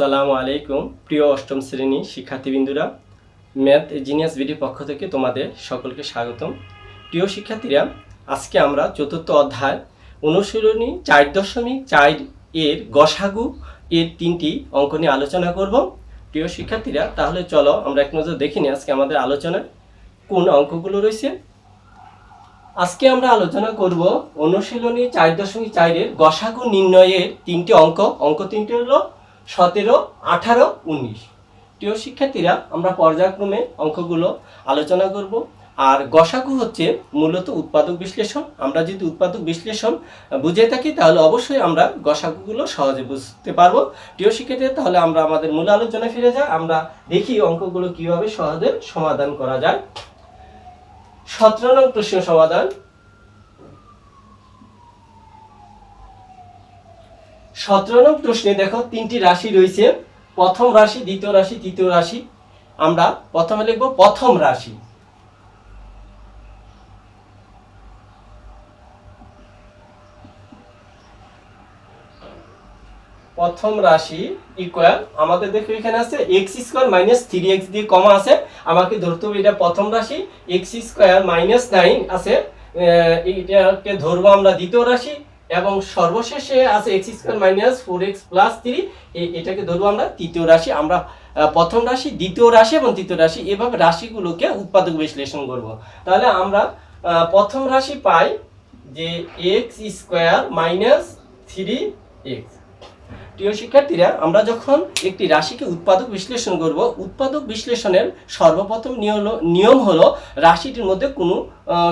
আসসালামু আলাইকুম, প্রিয় অষ্টম শ্রেণি শিক্ষার্থীবৃন্দুরা। ম্যাথ জিনিয়াস বিডির পক্ষ থেকে তোমাদের সকলকে স্বাগতম। প্রিয় শিক্ষার্থীরা, আজকে আমরা চতুর্থ অধ্যায় অনুশীলনী চার দশমিক চার এর গসাগু এর তিনটি অঙ্ক নিয়ে আলোচনা করব। প্রিয় শিক্ষার্থীরা, তাহলে চলো আমরা এক নজর দেখিনি আজকে আমাদের আলোচনায় কোন অঙ্কগুলো রয়েছে। আজকে আমরা আলোচনা করব অনুশীলনী চার দশমিক চারের গসাগু নির্ণয়ের তিনটি অঙ্ক। অঙ্ক তিনটি হলো সতেরো, আঠারো, উনিশ। প্রিয় শিক্ষার্থীরা, আমরা পর্যায়ক্রমে অঙ্কগুলো আলোচনা করব। আর গসাগু হচ্ছে মূলত উৎপাদক বিশ্লেষণ। আমরা যদি উৎপাদক বিশ্লেষণ বুঝে থাকি, তাহলে অবশ্যই আমরা গসাগুগুলো সহজে বুঝতে পারব। প্রিয় শিক্ষার্থীরা, তাহলে আমরা আমাদের মূল আলোচনায় ফিরে যাই। আমরা দেখি অঙ্কগুলো কীভাবে সহজে সমাধান করা যায়। সতেরো নং প্রশ্ন সমাধান। সতেরো নং প্রশ্নে দেখো তিনটি রাশি রয়েছে। প্রথম রাশি, দ্বিতীয় রাশি, তৃতীয় রাশি। আমরা প্রথমে লিখব প্রথম রাশি। প্রথম রাশি ইকুয়াল আমাদের দেখো এখানে আছে X square minus three X দিয়ে কমা আছে। আমাকে ধরতে হবে এটা প্রথম রাশি এক্স স্কোয়ার মাইনাস নাইন আছে। এটাকে ধরবো আমরা দ্বিতীয় রাশি এবং সর্বশেষে আছে X square minus four X plus three এটাকে ধরবো আমরা তৃতীয় রাশি। আমরা প্রথম রাশি, দ্বিতীয় রাশি এবং তৃতীয় রাশি এভাবে রাশিগুলোকে উৎপাদক বিশ্লেষণ করব। তাহলে আমরা প্রথম রাশি পাই যে X square minus three X প্রিয় শিক্ষার্থীরা, আমরা যখন একটি রাশিকে উৎপাদক বিশ্লেষণ করব, উৎপাদক বিশ্লেষণের সর্বপ্রথম নিয়ম হলো- রাশিটির মধ্যে কোনো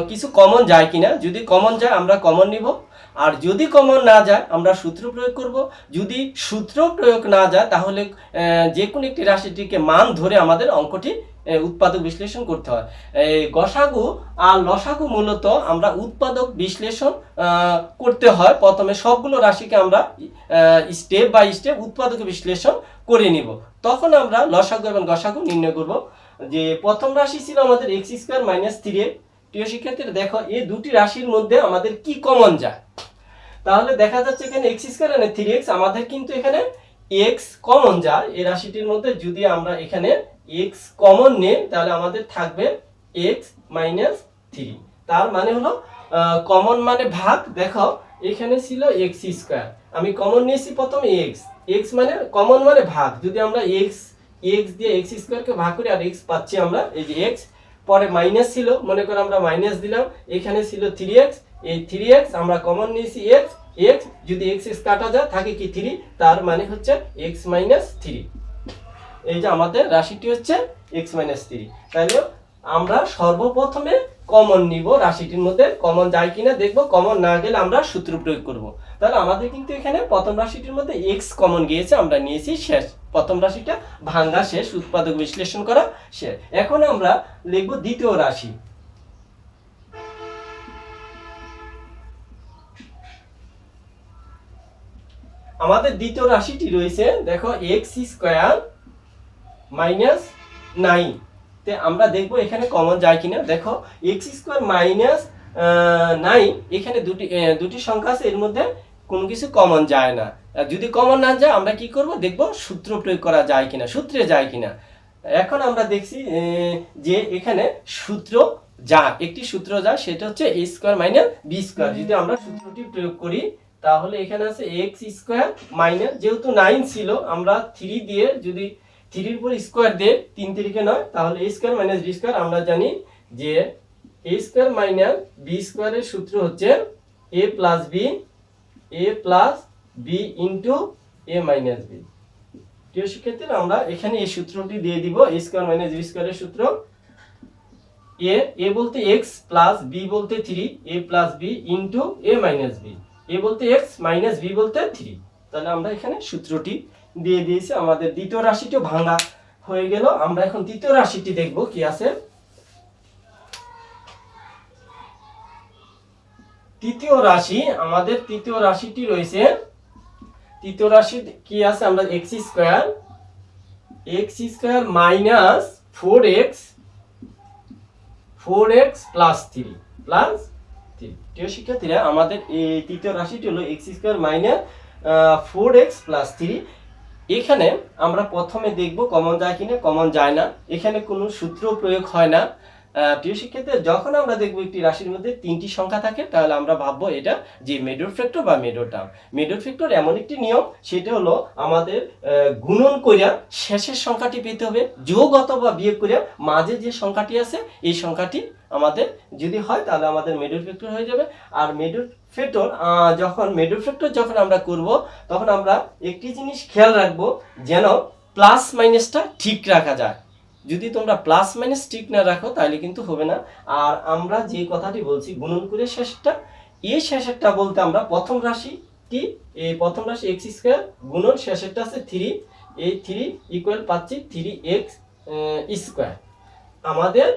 কিছু কমন যায় কিনা। যদি কমন যায়, আমরা কমন নিব। আর যদি কমন না যায়, আমরা সূত্র প্রয়োগ করব। যদি সূত্র প্রয়োগ না যায়, তাহলে যে কোনো একটি রাশিটিকে মান ধরে আমাদের অঙ্কটি উৎপাদক বিশ্লেষণ করতে হয়। গসাগু আর লসাগু মূলত আমরা উৎপাদক বিশ্লেষণ করতে হয়। প্রথমে সবগুলো রাশিকে আমরা স্টেপ বাই স্টেপ উৎপাদক বিশ্লেষণ করে নিব। তখন আমরা লসাগু এবং গসাগু নির্ণয় করব। যে প্রথম রাশি ছিল আমাদের এক্স স্কোয়ার মাইনাস থ্রি প্রিয় শিক্ষার্থীরা দেখো, এই দুটি রাশির মধ্যে আমাদের কি কমন যায়? তাহলে দেখা যাচ্ছে এখানে এক্স স্কোয়ার আর থ্রি এক্স আমাদের কিন্তু এখানে এক্স কমন যায়। এই রাশিটির মধ্যে যদি আমরা এখানে এক্স কমন নেই, তাহলে আমাদের থাকবে এক্স মাইনাস থ্রি তার মানে হলো কমন মানে ভাগ। দেখো, এখানে ছিল এক্স স্কোয়ার আমি কমন নিয়েছি প্রথম এক্স এক্স মানে কমন মানে ভাগ। যদি আমরা এক্স এক্স দিয়ে এক্স স্কোয়ারকে ভাগ করি, আর এক্স পাচ্ছি আমরা, এই যে এক্স পরে মাইনাস ছিল, মনে করো আমরা মাইনাস দিলাম, এখানে ছিল থ্রি এক্স এই থ্রি এক্স আমরা কমন নিয়েছি এক্স এক্স যদি এক্স এক্স কাটা যায়, থাকে কি থ্রি তার মানে হচ্ছে এক্স মাইনাস থ্রি এই যে আমাদের রাশিটি হচ্ছে এক্স মাইনাস থ্রি তাহলে আমরা সর্বপ্রথমে কমন নিব রাশিটির মধ্যে। কমন যায় কিনা দেখব কমন না গেলে আমরা সূত্র প্রয়োগ করব। তাহলে আমাদের কিন্তু এখানে প্রথম রাশিটির মধ্যে এক্স কমন গিয়েছে, আমরা নিয়েছি শেষ। প্রথম রাশিটা ভাঙ্গা শেষ, উৎপাদক বিশ্লেষণ করা শেষ। এখন আমরা লিখব দ্বিতীয় রাশি। আমাদের দ্বিতীয় রাশিটি রয়েছে, দেখো এক্স স্কোয়ার মাইনাস নাইন তে আমরা দেখব এখানে কমন যায় কিনা। দেখো এক্স স্কোয়ার মাইনাস নাইন এখানে দুটি দুটি সংখ্যা আছে, এর মধ্যে কোনো কিছু কমন যায় না। যদি কমন না যায়, আমরা কি করব? দেখব সূত্র প্রয়োগ করা যায় কিনা, সূত্রে যায় কিনা। এখন আমরা দেখছি যে এখানে সূত্র যা, একটি সূত্র যা, সেটা হচ্ছে A square minus B square যদি আমরা সূত্রটি প্রয়োগ করি তাহলে এখানে আছে এক্স স্কোয়ার মাইনাস যেহেতু নাইন ছিল, আমরা থ্রি দিয়ে যদি থ্রির উপর স্কোয়ার দিয়ে তিন তিরিকে নয়, তাহলে A square minus B square আমরা জানি যে এ স্কোয়ার মাইনাস বি স্কোয়ারের সূত্র হচ্ছে A plus B A plus B into A minus B প্রিয় শিক্ষার্থীরা, আমরা এখানে এই সূত্রটি দিয়ে দিব এ স্কোয়ার মাইনাস বি স্কোয়ারের সূত্র। এ এ বলতে এক্স প্লাস বি বলতে three a plus b into a minus b a বলতে এক্স মাইনাস বি বলতে থ্রি তাহলে আমরা এখানে সূত্রটি দিয়ে দিয়েছি, আমাদের দ্বিতীয় রাশিটিও ভাঙা হয়ে গেল। আমরা এখন তৃতীয় রাশিটি দেখব, কি আছে? তৃতীয় রাশি, আমাদের তৃতীয় রাশিটি রয়েছে, তৃতীয় রাশি কি আছে? আমরা x square x square minus four x four x plus three plus প্রিয় শিক্ষার্থীরা আমাদের এই তৃতীয় রাশিটি হলো x square minus four x plus three এখানে আমরা প্রথমে দেখব কমন যায় কিনা কমন যায় না। এখানে কোনো সূত্র প্রয়োগ হয় না। প্রিয় শিক্ষার্থী, যখন আমরা দেখব একটি রাশির মধ্যে তিনটি সংখ্যা থাকে, তাহলে আমরা ভাববো এটা যে মেডোর ফ্যাক্টর বা মেডোর টার্ম। মেডোর ফ্যাক্টর এমন একটি নিয়ম, সেটা হলো আমাদের গুণন করিয়া শেষের সংখ্যাটি পেতে হবে, যোগ অথবা বিয়োগ করিয়া মাঝে যে সংখ্যাটি আছে, এই সংখ্যাটি আমাদের যদি হয়, তাহলে আমাদের মেডোর ফ্যাক্টর হয়ে যাবে। আর মেডোর ফ্যাক্টর যখন, মেডোর ফ্যাক্টর যখন আমরা করব, তখন আমরা একটি জিনিস খেয়াল রাখব, যেন প্লাস মাইনাসটা ঠিক রাখা যায়। যদি তোমরা প্লাস মাইনাস ঠিক না রাখো, তাহলে কিন্তু হবে না। আর আমরা যে কথাটি বলছি, গুণন করে শেষটা এই শেষেরটা বলতে আমরা প্রথম রাশি কি? এই প্রথম রাশি এক্স স্কোয়ার গুণন শেষেরটা আছে থ্রি এই থ্রি ইকুয়াল পাচ্ছি থ্রি এক্স স্কোয়ার আমাদের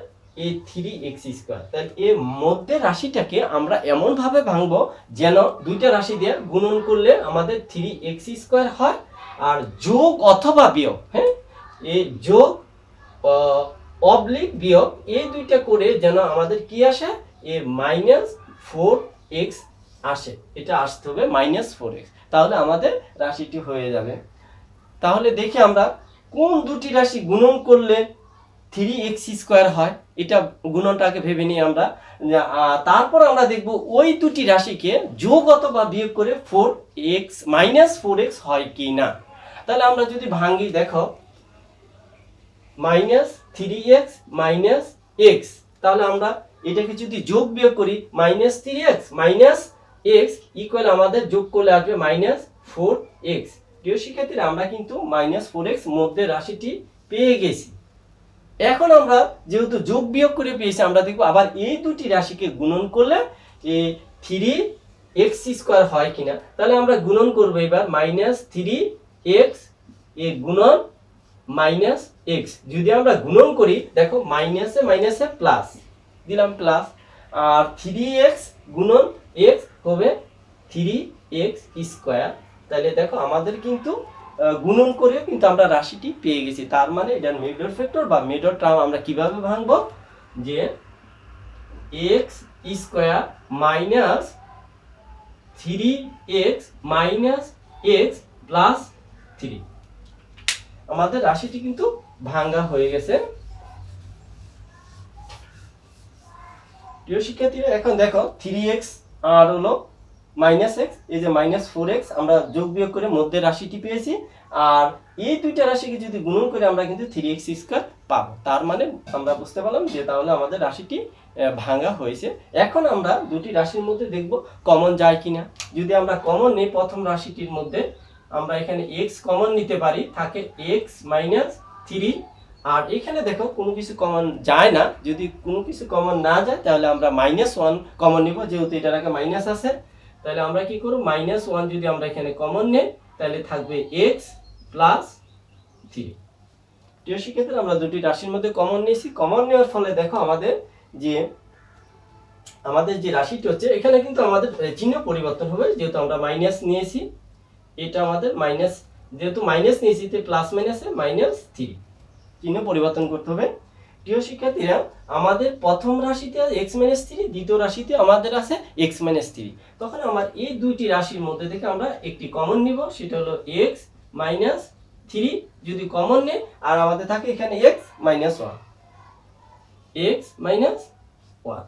এই থ্রি এক্স স্কোয়ার তাহলে এর মধ্যে রাশিটাকে আমরা এমনভাবে ভাঙবো যেন দুইটা রাশি দিয়ে গুণন করলে আমাদের থ্রি এক্স স্কোয়ার হয়, আর যোগ অথবা বিয়োগ হ্যাঁ? এই যোগ অবলিক বিয়োগ এই দুইটা করে যেন আমাদের কি আসে? এ মাইনাস ফোর এক্স আসে। এটা আসতে হবে মাইনাস ফোর এক্স তাহলে আমাদের রাশিটি হয়ে যাবে। তাহলে দেখি আমরা কোন দুটি রাশি গুণন করলে থ্রি এক্স স্কোয়ার হয়? এটা গুণনটাকে ভেবে নিই আমরা। তারপর আমরা দেখব ওই দুটি রাশিকে যোগ অথবা বিয়োগ করে four x minus four x হয় কি না তাহলে আমরা যদি ভাঙ্গি, দেখো minus three x minus x. তাহলে আমরা এটাকে যদি যোগ বিয়োগ করি, minus three x minus x equal আমাদের যোগ করলে আসবে মাইনাস ফোর এক্স। প্রিয় শিক্ষার্থীরা, আমরা কিন্তু মাইনাস ফোর এক্স মধ্যে রাশিটি পেয়ে গেছি। এখন আমরা যেহেতু যোগ বিয়োগ করে পেয়েছি, আমরা দেখব আবার এই দুটি রাশিকে গুণন করলে এই থ্রি এক্স স্কোয়ার হয় কিনা। তাহলে আমরা গুণন করব এবার মাইনাস থ্রি এক্স এ গুণন মাইনাস এক্স যদি আমরা গুণন করি, দেখো মাইনাসে মাইনাসে প্লাস দিলাম প্লাস আর থ্রি এক্স গুণন এক্স হবে থ্রি এক্স স্কোয়ার তাহলে দেখো, আমাদের কিন্তু গুণন করে কিন্তু আমরা রাশিটি পেয়ে গেছি। তার মানে এটা মেডর ফ্যাক্টর বা মেডর টার্ম আমরা কীভাবে ভাঙবো? যে x square minus three x minus x plus three আমাদের রাশিটি কিন্তু ভাঙ্গা হয়ে গেছে। প্রিয় শিক্ষার্থীরা এখন দেখো থ্রি এক্স আর হলো মাইনাস এক্স এই যে মাইনাস ফোর এক্স আমরা যোগ বিয়োগ করে মধ্যে রাশিটি পেয়েছি। আর এই দুইটা রাশিকে যদি গুণন করে আমরা কিন্তু থ্রি এক্স স্কোয়ার পাবো। তার মানে আমরা বুঝতে পারলাম যে তাহলে আমাদের রাশিটি আহ, ভাঙা হয়েছে। এখন আমরা দুটি রাশির মধ্যে দেখব কমন যায় কিনা। যদি আমরা কমন নিই প্রথম রাশিটির মধ্যে আমরা এখানে এক্স কমন নিতে পারি, থাকে এক্স মাইনাস থ্রি আর এখানে দেখো, কোনো কিছু কমন যায় না। যদি কোনো কিছু কমন না যায়, তাহলে আমরা মাইনাস ওয়ান কমন নিব, যেহেতু এটার আগে মাইনাস আছে। তাহলে আমরা কি করব? মাইনাস ওয়ান যদি আমরা এখানে কমন নেই, তাহলে থাকবে এক্স প্লাস থ্রি প্রিয় শিক্ষার্থীরা আমরা দুটি রাশির মধ্যে কমন নিয়েছি। কমন নেওয়ার ফলে দেখো আমাদের যে আমাদের যে রাশিটি হচ্ছে, এখানে কিন্তু আমাদের চিহ্ন পরিবর্তন হবে, যেহেতু আমরা মাইনাস নিয়েছি। এটা আমাদের মাইনাস যেহেতু মাইনাস নিয়েছি তো প্লাস মাইনাসে মাইনাস থ্রি চিহ্ন পরিবর্তন করতে হবে। প্রিয় শিক্ষার্থীরা, আমাদের প্রথম রাশিতে আছে এক্স মাইনাস থ্রি দ্বিতীয় রাশিতে আমাদের আছে এক্স মাইনাস থ্রি তখন আমার এই দুইটি রাশির মধ্যে থেকে আমরা একটি কমন নিব, সেটা হলো এক্স মাইনাস থ্রি যদি কমন নেই, আর আমাদের থাকে এখানে x minus one x minus one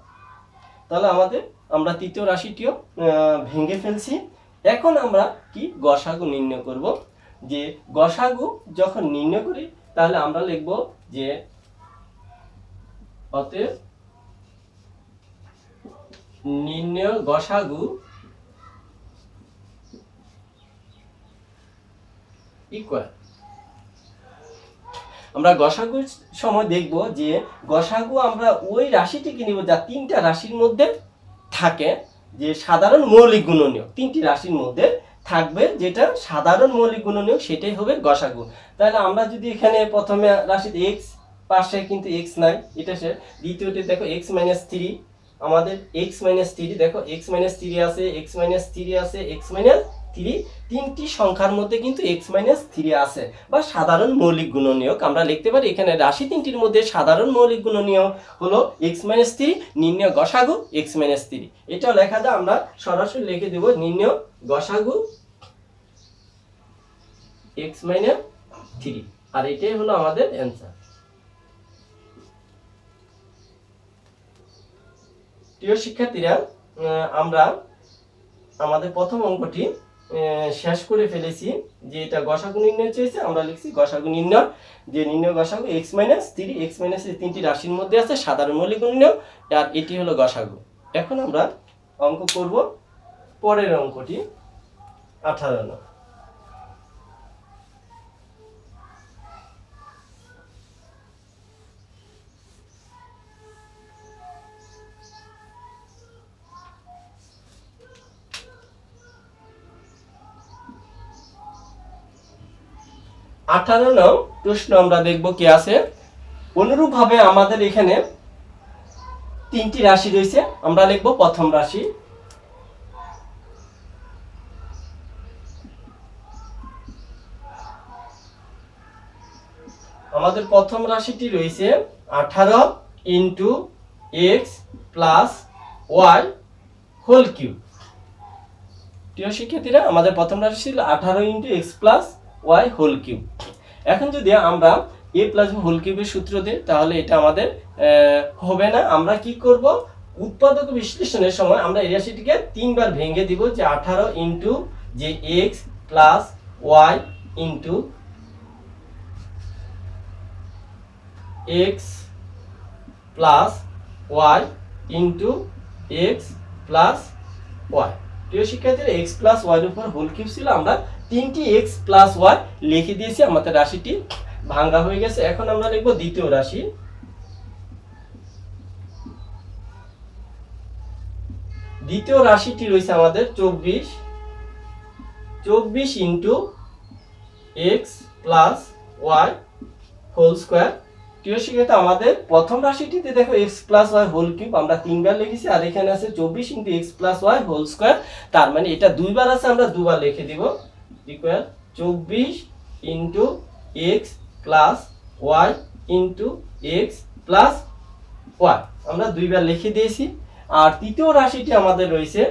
তাহলে আমাদের, আমরা তৃতীয় রাশিটিও ভেঙে ফেলছি। এখন আমরা কি গসাগু নির্ণয় করব? যে গসাগু যখন নির্ণয় করি, তাহলে আমরা লিখব যে অতএব নির্ণয় গসাগু ইকুয়াল আমরা গসাগুর সময় দেখব যে গসাগু আমরা ওই রাশিটিকে নিব যা তিনটা রাশির মধ্যে থাকে। যে সাধারণ মৌলিক গুণনীয় তিনটি রাশির মধ্যে থাকবে যেটা সাধারণ মৌলিক গুণনীয় সেটাই হবে গসাগু। তাহলে আমরা যদি এখানে প্রথমে রাশিতে এক্স পাশে কিন্তু এক্স নাই, এটা সে দ্বিতীয়টি দেখো এক্স মাইনাস থ্রি আমাদের এক্স মাইনাস থ্রি দেখো এক্স মাইনাস থ্রি আছে এক্স মাইনাস থ্রি আছে এক্স মাইনাস থ্রি, তিনটি সংখ্যার মধ্যে কিন্তু এক্স মাইনাস থ্রি আছে। বা সাধারণ মৌলিক গুণনীয়ক, আমরা লিখতে পারি এখানে রাশি তিনটির মধ্যে সাধারণ মৌলিক গুণনীয় হলো এক্স মাইনাস থ্রি নির্ণয় গসাগু এক্স মাইনাস থ্রি এটাও লেখা যায় আমরা সরাসরি লিখে দেব নির্ণয় গসাগু এক্স মাইনাস থ্রি আর এটাই হলো আমাদের অ্যান্সার প্রিয় শিক্ষার্থীরা আমরা আমাদের প্রথম অঙ্কটি শেষ করে ফেলেছি যে এটা গসাগু নির্ণয় চেয়েছে, আমরা লিখছি গসাগু নির্ণয়। যে নির্ণয় গসাগু x minus three x minus এই তিনটি রাশির মধ্যে আছে, সাধারণ মৌলিক নির্ণয় আর এটি হলো গসাগু এখন আমরা অঙ্ক করব পরের অঙ্কটি, আঠারো নং আঠারো নং প্রশ্ন আমরা দেখব কি আছে। অনুরূপভাবে আমাদের এখানে তিনটি রাশি রয়েছে, আমরা লিখব প্রথম রাশি। আমাদের প্রথম রাশিটি রয়েছে আঠারো into x plus y whole cube. প্রিয় শিক্ষার্থীরা, আমাদের প্রথম রাশি ছিল আঠারো into x plus y whole cube এখন যদি আমরা এ প্লাস হোল কিউবের সূত্র দিই, তাহলে এটা আমাদের হবে না। আমরা কি করব? উৎপাদক বিশ্লেষণের সময় আমরা এই রাশিটিকে তিনবার ভেঙে দিব যে আঠারো ইন্টু যে x plus y into x plus y into x plus y প্রিয় শিক্ষার্থীরা এক্স প্লাস ওয়াইয়ের উপর হোল কিউব ছিল, আমরা তিনটি এক্স প্লাস ওয়াই লিখে দিয়েছি, আমাদের রাশিটি ভাঙ্গা হয়ে গেছে। এখন আমরা লিখব দ্বিতীয় রাশি। দ্বিতীয় রাশিটি রয়েছে আমাদের চব্বিশ। চব্বিশ into x plus y whole square প্রিয় শিক্ষার্থী, আমাদের প্রথম রাশিটিতে দেখো x plus y whole cube আমরা তিনবার লিখেছি, আর এখানে আছে চব্বিশ into x plus y whole square তার মানে এটা দুইবার আছে, আমরা দুবার লিখে দিব। ইকুয়াল চব্বিশ into x plus y into x plus y আমরা দুইবার লিখে দিয়েছি। আর তৃতীয় রাশিটি আমাদের রয়েছে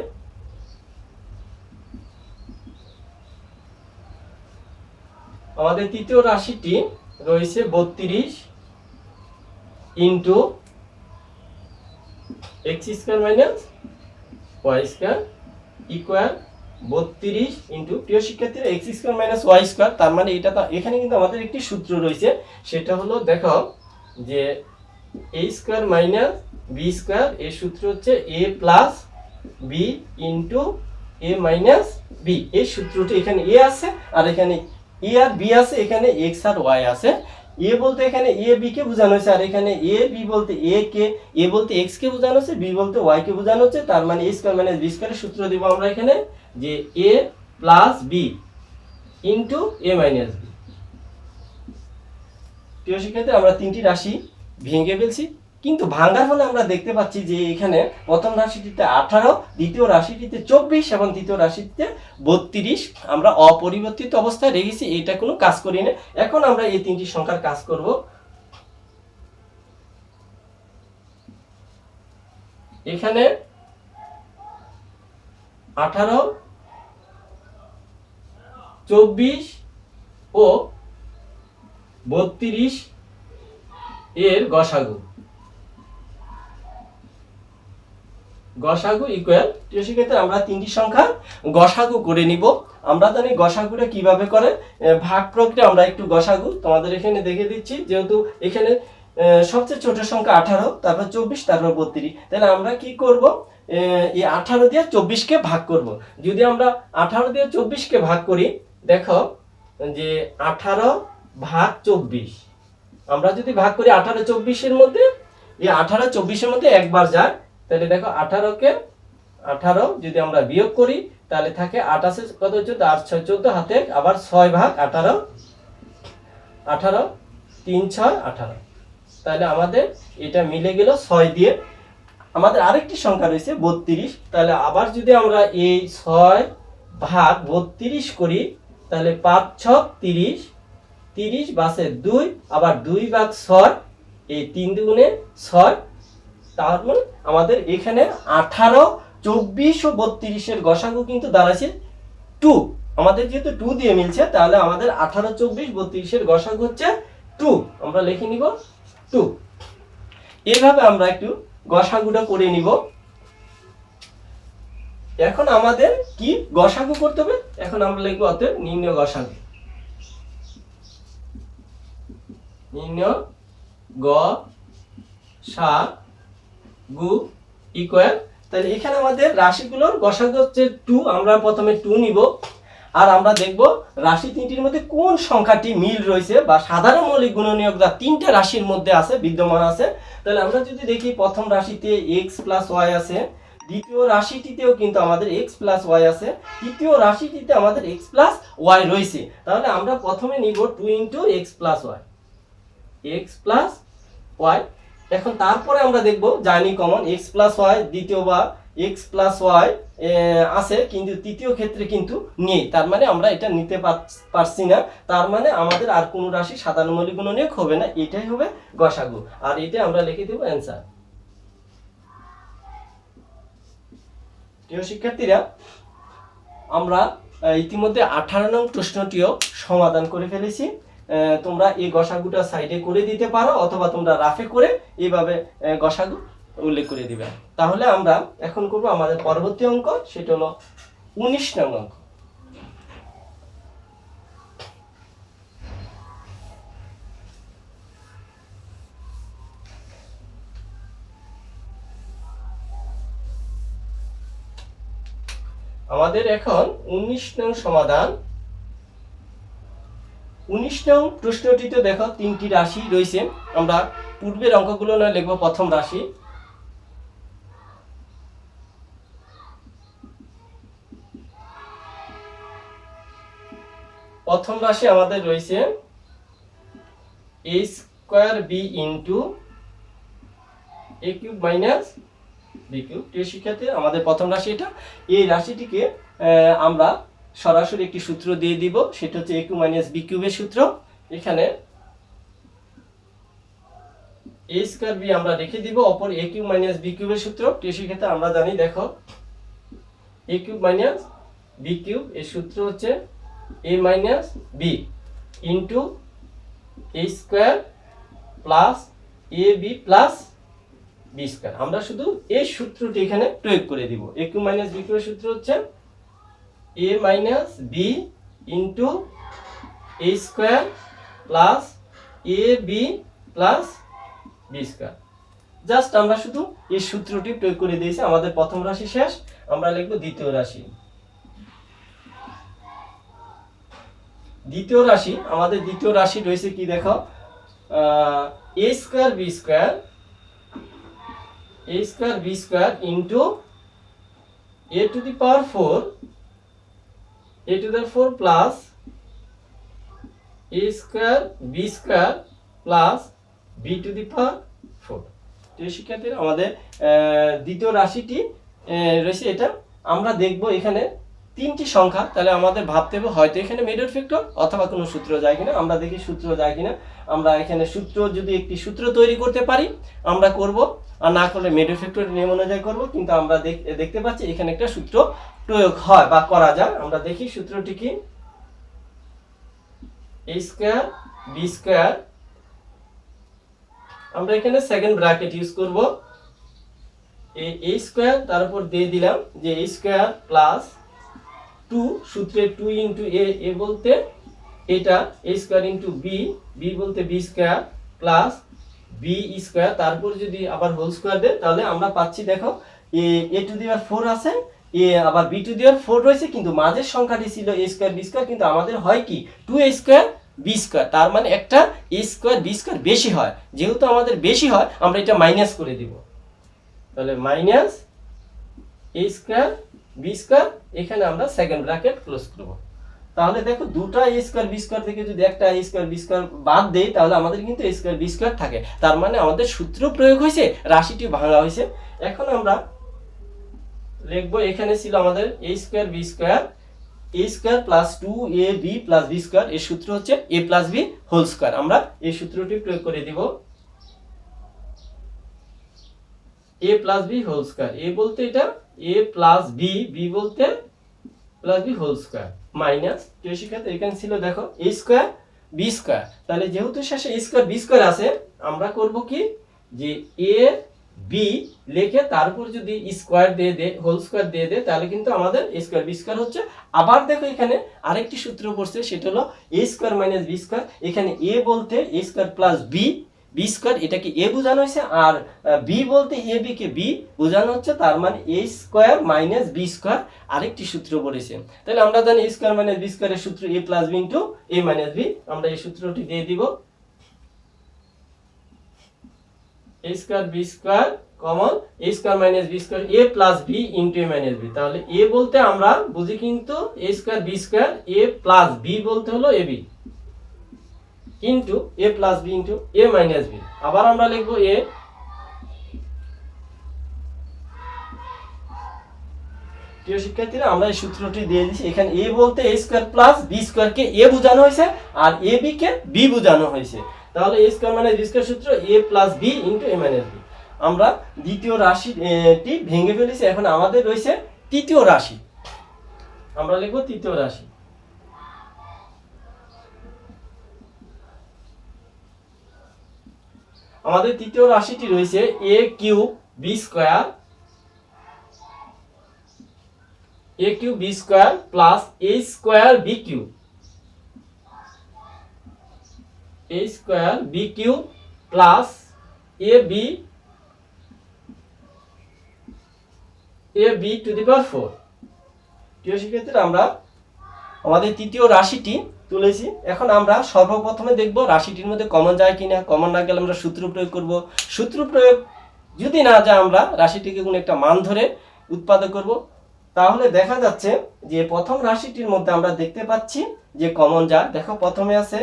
আমাদের তৃতীয় রাশিটি রয়েছে বত্রিশ into x square minus y square equal বত্রিশ ইন্টু প্রিয় শিক্ষার্থীরা x square minus y square, তার মানে এটা এখানে কিন্তু আমাদের একটি সূত্র রয়েছে, সেটা হলো দেখো যে a square minus b square, এর সূত্র হচ্ছে a plus b into a minus b. এই সূত্রটি এখানে এ আছে আর এখানে এ আর বি আছে, এখানে এক্স আর ওয়াই আছে। এ বলতে এখানে এ বি কে বোঝানো হচ্ছে আর এখানে এ বি বলতে এ কে, এ বলতে এক্স কে বোঝানো হচ্ছে বি বলতে ওয়াই কে বোঝানো হচ্ছে, তার মানে এ স্কোয়ার মাইনাস বি স্কোয়ারের সূত্র দিব আমরা এখানে। যে a plus b into a minus b প্রিয় শিক্ষার্থী, আমরা তিনটি রাশি ভেঙে ফেলছি, কিন্তু ভাঙ্গার ফলে আমরা দেখতে পাচ্ছি যে এখানে প্রথম রাশিটিতে আঠারো, দ্বিতীয় রাশিটিতে চব্বিশ এবং তৃতীয় রাশিটিতে বত্রিশ। আমরা অপরিবর্তিত অবস্থায় রেখেছি এটা কোনো কাজ করি না। এখন আমরা এই তিনটি সংখ্যার কাজ করব। এখানে আঠারো চব্বিশ ও বত্রিশ এর গসাগু। গসাগু ইকুয়াল শিক্ষার্থী আমরা তিনটি সংখ্যা গসাগু করে নিব। আমরা জানি গসাগুটা কীভাবে করে? ভাগ প্রক্রিয়া আমরা একটু গসাগু তোমাদের এখানে দেখে দিচ্ছি। যেহেতু এখানে সবচেয়ে ছোট সংখ্যা আঠারো, তারপর চব্বিশ, তারপর বত্রিশ। তাহলে আমরা কি করব? এই আঠারো দিয়ে চব্বিশকে ভাগ করব। যদি আমরা আঠারো দিয়ে চব্বিশকে ভাগ করি দেখো, যে আঠারো ভাগ চব্বিশ। আমরা যদি ভাগ করি আঠারো চব্বিশের মধ্যে, এই আঠারো চব্বিশের মধ্যে একবার যায় তাহলে দেখো আঠারোকে, আঠারো যদি আমরা বিয়োগ করি, তাহলে থাকে আঠাশে কত চোদ্দ আট ছয় চোদ্দ হাতে, আবার ছয় ভাগ আঠারো আঠারো, তিন ছয়, আঠারো। তাহলে আমাদের এটা মিলে গেল ছয় দিয়ে। আমাদের আরেকটি সংখ্যা রয়েছে বত্রিশ। তাহলে আবার যদি আমরা এই ছয় ভাগ বত্রিশ করি তাহলে পাঁচ ছ তিরিশ। তিরিশ বাসে দুই, আবার দুই ভাগ ছয়। এই তিন দুগুণে ছয়। তার মানে আমাদের এখানে আঠারো, চব্বিশ ও বত্রিশের গসাগু কিন্তু দাঁড়াচ্ছে টু। আমাদের যেহেতু টু দিয়ে মিলছে, তাহলে আমাদের আঠারো, চব্বিশ, বত্রিশের গসাগ হচ্ছে টু। আমরা লিখে নিব টু। এইভাবে আমরা একটু গসাগুটা করে নিব। এখন আমাদের কি? গসাগু করতে হবে? এখন আমরা লিখব অতএব নির্ণয় গসাগু। নির্ণয় গ সা গু ইকুয়াল তাহলে এখানে আমাদের রাশিগুলোর গসাগু হচ্ছে টু আমরা প্রথমে টু নিব। আর আমরা দেখব রাশি তিনটির মধ্যে কোন সংখ্যাটি মিল রয়েছে বা সাধারণ মৌলিক গুণনীয়ক যা তিনটা রাশির মধ্যে আছে, বিদ্যমান আছে। তাহলে আমরা যদি দেখি প্রথম রাশিতে এক্স প্লাস ওয়াই আছে দ্বিতীয় রাশিটিতেও কিন্তু আমাদের এক্স প্লাস ওয়াই আছে। তৃতীয় রাশিটিতে আমাদের এক্স প্লাস ওয়াই রয়েছে। তাহলে আমরা প্রথমে নিব two into x plus y x plus y এখন তারপরে আমরা দেখব জানি কমন এক্স প্লাস ওয়াই দ্বিতীয় বা এক্স প্লাস ওয়াই আছে, কিন্তু তৃতীয় ক্ষেত্রে কিন্তু নেই। তার মানে আমরা এটা নিতে পার- পারছি না। তার মানে আমাদের আর কোনো রাশি সাধারণ মৌলিক গুণনীয়ক হবে না। এটাই হবে গসাগু। আর এটা আমরা লিখে দেবো অ্যান্সার প্রিয় শিক্ষার্থীরা, আমরা ইতিমধ্যে আঠারো নং প্রশ্নটিও সমাধান করে ফেলেছি। তোমরা এই গসাগুটা সাইডে করে দিতে পারো অথবা তোমরা রাফে করে এইভাবে গসাগু উল্লেখ করে দিবে। তাহলে আমরা এখন করব আমাদের পরবর্তী অঙ্ক, সেটা হলো উনিশ নং অঙ্ক। আমাদের এখন উনিশ নং সমাধান। উনিশ নং প্রশ্নটিতে দেখো তিনটি রাশি রয়েছে। আমরা পূর্বের অঙ্কগুলো নয়, লিখব প্রথম রাশি। প্রথম রাশি আমাদের রয়েছে a square b into a cube minus b প্রিয় শিক্ষার্থী, আমাদের প্রথম রাশি এটা। এই রাশিটিকে আমরা সরাসরি একটি সূত্র দিয়ে দিব। সেটা হচ্ছে এ কিউ মাইনাস বি কিউবের সূত্র। এখানে এ স্কোয়ার বি আমরা রেখে দিব, অপর এ কিউব মাইনাস বি কিউবের সূত্র। প্রিয় শিক্ষার্থী, আমরা জানি, দেখো a cube minus b cube এর সূত্র হচ্ছে a minus b into a square plus a b plus b square আমরা শুধু এই সূত্রটি এখানে প্রয়োগ করে দিব। A cube minus b cube সূত্র হচ্ছে a minus b into a square plus a b plus b square. Just আমরা শুধু এই সূত্রটি প্রয়োগ করে দিয়েছি। আমাদের প্রথম রাশি শেষ, আমরা লিখব দ্বিতীয় রাশি। দ্বিতীয় রাশি, আমাদের দ্বিতীয় রাশি রয়েছে কি দেখো? A square b square a square b square into a to the power 4 a to the 4 plus a square b square plus b to the power 4 তো শিক্ষার্থীরা, আমাদের দ্বিতীয় রাশিটি রয়েছে এটা। আমরা দেখব এখানে তিনটি সংখ্যা। তাহলে আমাদের ভাবতে হবে, হয়তো এখানে মেডর ফ্যাক্টর অথবা কোনো সূত্র যায় কিনা। আমরা দেখি সূত্র যায় কিনা। আমরা এখানে সূত্র, যদি একটি সূত্র তৈরি করতে পারি, আমরা করব আর না করলে মেডর ফ্যাক্টর নিয়ম অনুযায়ী করব, কিন্তু আমরা দেখতে পাচ্ছি এখানে একটা সূত্র প্রয়োগ হয় বা করা যায়। আমরা দেখি সূত্রটি কি? স্কয়ার বি স্কয়ার আমরা এখানে সেকেন্ড ব্র্যাকেট ইউজ করব। এ, a স্কয়ার তার উপর দিয়ে দিলাম যে a স্কয়ার প্লাস টু সূত্রে টু ইন্টু এ এ বলতে এটা a square into b b বলতে b square plus b square তারপর যদি আবার হোল স্কোয়ার দেয় তাহলে আমরা পাচ্ছি, দেখো, এ এ টু দি ফোর আছে, এ, আবার বি টু দি ফোর রয়েছে, কিন্তু মাঝের সংখ্যাটি ছিল এ স্কোয়ার বি স্কোয়ার কিন্তু আমাদের হয় কি? Two a square b square তার মানে একটা এ স্কোয়ার বি স্কোয়ার বেশি হয়। যেহেতু আমাদের বেশি হয়, আমরা এটা মাইনাস করে দিব। তাহলে minus a square b square এখানে আমরা সেকেন্ড ব্র্যাকেট ক্লোজ করব। তাহলে দেখো দুটা এ স্কোয়ার বি স্কোয়ার থেকে যদি একটা এ স্কোয়ার বি স্কোয়ার বাদ দেই, তাহলে আমাদের কিন্তু এ স্কোয়ার বি স্কোয়ার থাকে। তার মানে আমাদের সূত্র প্রয়োগ হয়েছে রাশিটি ভাঙা হয়েছে। এখন আমরা লিখব, এখানে ছিল আমাদের a square b square a square plus two a b plus b square এর সূত্র হচ্ছে a plus b whole square আমরা এই সূত্রটি প্রয়োগ করে দিব। A plus b whole square a বলতে এটা এ প্লাস বি বি বলতে plus b whole square minus প্রিয় শিক্ষার্থী এখানে? ছিল দেখো এ স্কোয়ার বি স্কোয়ার তাহলে যেহেতু শেষে এ স্কোয়ার বি স্কোয়ার আছে, আমরা করব কি? যে এ বি লিখে তারপর যদি স্কোয়ার দিয়ে দে হোল স্কোয়ার দিয়ে দে, তাহলে কিন্তু আমাদের এ স্কোয়ার বি স্কোয়ার হচ্ছে। আবার দেখো এখানে আরেকটি সূত্র পড়ছে, সেটা হলো a square minus b square এখানে এ বলতে a square plus b b square এটাকে এ বোঝানো হয়েছে? আর বি বলতে এ বি কে বি বোঝানো হচ্ছে, তার মানে a square minus b square আরেকটি সূত্র পড়েছে তাহলে আমরা জানি এ স্কোয়ার মাইনাস বি স্কোয়ারের সূত্র a plus b into a minus b আমরা এই সূত্রটি দিয়ে দিব। A square b square common a square minus b square a plus b into a minus b তাহলে এ বলতে আমরা বুঝি কিন্তু a square b square a plus b বলতে হলো a b into a plus b into a minus b আবার আমরা লিখব এ প্রিয় শিক্ষার্থীরা, আমরা এই সূত্রটি দিয়ে দিচ্ছি এখানে এ বলতে এ স্কোয়ার প্লাস বি স্কোয়ারকে এ বোঝানো হয়েছে আর এ বি কে বি বোঝানো হয়েছে। তাহলে এ স্কোয়ার মানে বি স্কোয়ার সূত্র a plus b into a minus b আমরা দ্বিতীয় রাশিটি ভেঙে ফেলেছি, এখন আমাদের রয়েছে তৃতীয় রাশি। আমরা লিখব তৃতীয় রাশি। আমাদের তৃতীয় রাশিটি রয়েছে a cube b square a cube b square plus a square b cube. A square b cube plus a b a b to the power four প্রিয় শিক্ষার্থীরা, আমরা আমাদের তৃতীয় রাশিটি তুলেছি এখন আমরা সর্বপ্রথমে দেখব রাশিটির মধ্যে কমন যায় কিনা। কমন না গেলে আমরা সূত্র প্রয়োগ করব। সূত্র প্রয়োগ, যদি না যায় আমরা রাশিটিকে কোনো একটা মান ধরে উৎপাদন করব। তাহলে দেখা যাচ্ছে যে প্রথম রাশিটির মধ্যে আমরা দেখতে পাচ্ছি যে কমন যা দেখো প্রথমে আছে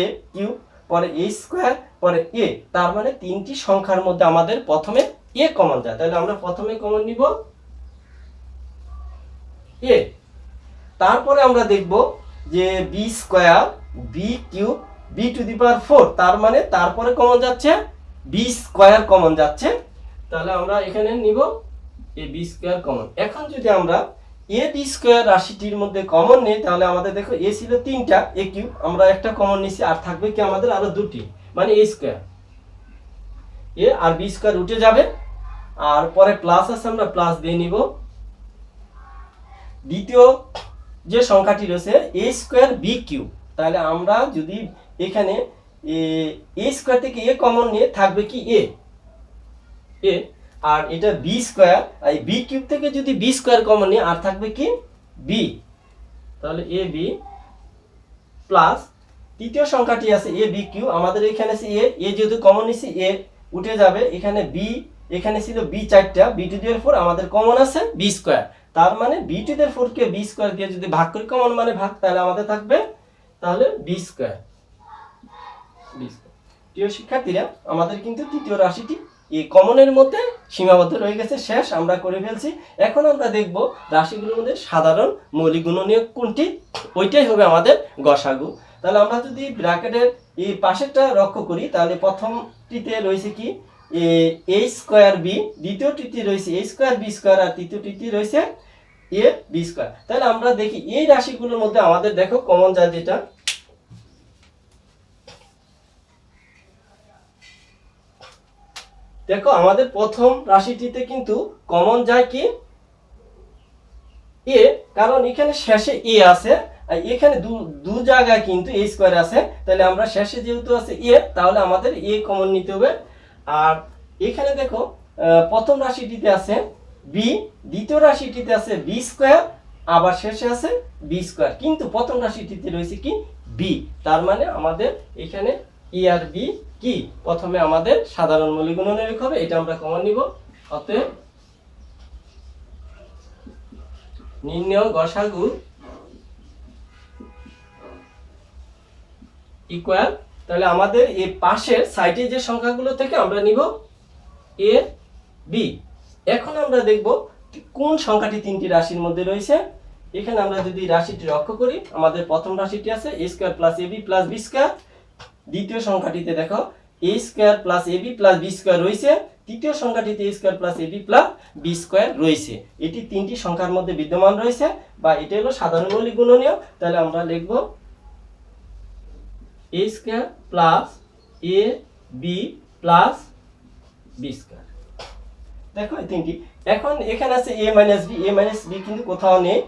এ কিউ পরে এ স্কোয়ার পরে এ তার মানে তিনটি সংখ্যার মধ্যে আমাদের প্রথমে এ কমন যায়। তাহলে আমরা প্রথমে কমন নিব এ তারপরে আমরা দেখব যে b square b cube b to the power four, তার মানে তারপরে কমন যাচ্ছে বি স্কোয়ার কমন যাচ্ছে। তাহলে আমরা এখানে নিব এ বি স্কোয়ার কমন। এখন যদি আমরা এ বি স্কোয়ার রাশিটির মধ্যে কমন নেই, তাহলে আমাদের দেখো এ ছিল তিনটা এ কিউ আমরা একটা কমন নিছি, আর থাকবে কি আমাদের আরও দুটি মানে এ স্কোয়ার। এ আর বি স্কোয়ার উঠে যাবে, আর পরে প্লাস আছে, আমরা প্লাস দিয়ে নিব। দ্বিতীয় যে সংখ্যাটি রয়েছে এ স্কোয়ার বি কিউ তাহলে আমরা যদি এখানে, এ স্কোয়ার থেকে এ কমন নিয়ে থাকবে কি এ এ আর এটা বি স্কোয়ার আর বি কিউব থেকে যদি বি স্কোয়ার কমন নিয়ে, আর থাকবে কি বি তাহলে এ বি প্লাস তৃতীয় সংখ্যাটি আছে এ বি কিউ আমাদের এখানে আছে এ এ যেহেতু কমন নিছি এ উঠে যাবে। এখানে বি এখানে ছিল বি চারটা বি টু দিয়ে ফোর আমাদের কমন আছে বি স্কোয়ার তার মানে বি টু দের ফোর কে বি স্কোয়ার দিয়ে যদি ভাগ করি কমন মানে ভাগ, তাহলে আমাদের থাকবে তাহলে বি স্কোয়ার বি প্রিয় শিক্ষার্থীরা, আমাদের কিন্তু তৃতীয় রাশিটি এই কমনের মধ্যে সীমাবদ্ধ রয়ে গেছে, শেষ, আমরা করে ফেলছি। এখন আমরা দেখব রাশিগুলোর মধ্যে সাধারণ মৌলিক গুণনীয় কোনটি? ওইটাই হবে আমাদের গসাগু। তাহলে আমরা যদি ব্র্যাকেটের এই পাশেরটা লক্ষ্য করি, তাহলে প্রথমটিতে রয়েছে কি? এ স্কোয়ার বি দ্বিতীয়টিতে রয়েছে, এ স্কোয়ার বি স্কোয়ার আর তৃতীয়টিতে রয়েছে এ বি স্কোয়ার। তাহলে আমরা দেখি, এই রাশিগুলোর মধ্যে আমাদের দেখো কমন যায় যেটা। দেখো, আমাদের প্রথম রাশিটিতে কিন্তু কমন যায় কি? এ, কারণ এখানে শেষে এ আছে, আর এখানে দু দু জায়গায় কিন্তু এ স্কোয়ার আছে। তাহলে আমরা শেষে যেহেতু আছে এ, তাহলে আমাদের এ কমন নিতে হবে। আর এখানে দেখো প্রথম রাশিটিতে আছে বি দ্বিতীয় রাশিটিতে আছে বি স্কোয়ার আবার শেষে আছে বি স্কোয়ার কিন্তু প্রথম রাশিটিতে রয়েছে কি? বি তার মানে আমাদের এখানে ই আর বি কি? প্রথমে আমাদের সাধারণ মৌলিক গুণনের হবে, এটা আমরা কমন নিব। অতএব নির্ণয় গসাগু ইকুয়াল তাহলে আমাদের এই পাশের সাইডে যে সংখ্যাগুলো থেকে আমরা নিব এ, বি। এখন আমরা দেখব কোন সংখ্যাটি তিনটি রাশির মধ্যে রয়েছে। এখানে আমরা যদি রাশিটি লক্ষ্য করি, আমাদের প্রথম রাশিটি আছে a square plus a b plus b square দ্বিতীয় সংখ্যাটিতে দেখো a square plus a b plus b square রয়েছে। তৃতীয় সংখ্যাটিতে a square plus a b plus b square রয়েছে। এটি তিনটি সংখ্যার মধ্যে বিদ্যমান রয়েছে, বা এটা হলো সাধারণ মৌলিক গুণনীয়। তাহলে আমরা লিখব a square plus a, b plus b square. দেখো এই তিনটি এখন এখানে আছে a minus b, a minus b কিন্তু কোথাও নেই।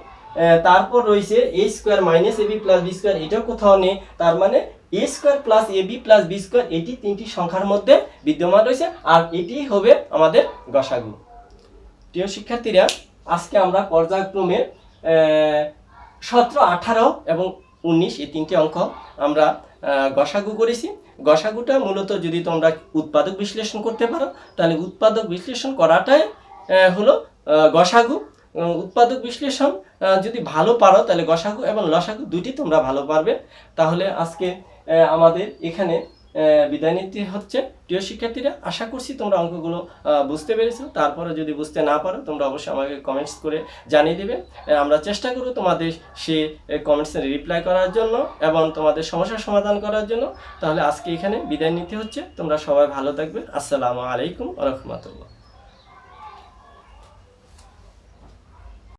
তারপর রয়েছে a square minus b plus b square, এটাও কোথাও নেই। তার মানে a square plus a b plus b square, এটি তিনটি সংখ্যার মধ্যে বিদ্যমান রয়েছে, আর এটি হবে আমাদের গসাগু। প্রিয় শিক্ষার্থীরা, আজকে আমরা পর্যায়ক্রমে সতেরো, আঠারো এবং উনিশ এই তিনটি অঙ্ক আমরা গসাগু করেছি। গসাগুটা মূলত যদি তোমরা উৎপাদক বিশ্লেষণ করতে পারো, তাহলে উৎপাদক বিশ্লেষণ করাটাই হলো গসাগু। উৎপাদক বিশ্লেষণ যদি ভালো পারো, তাহলে গসাগু এবং লসাগু দুটি তোমরা ভালো পারবে। তাহলে আজকে আমাদের এখানে বিদায় নিতে হচ্ছে। প্রিয় শিক্ষার্থীরা, আশা করছি তোমরা অঙ্কগুলো বুঝতে পেরেছ। তারপরে যদি বুঝতে না পারো, তোমরা অবশ্যই আমাকে কমেন্টস করে জানিয়ে দেবে। আমরা চেষ্টা করব তোমাদের সে কমেন্টসে রিপ্লাই করার জন্য এবং তোমাদের সমস্যার সমাধান করার জন্য। তাহলে আজকে এখানে বিদায় নিতে হচ্ছে। তোমরা সবাই ভালো থাকবে। আসসালামু আলাইকুম রহমতুল্লাহ।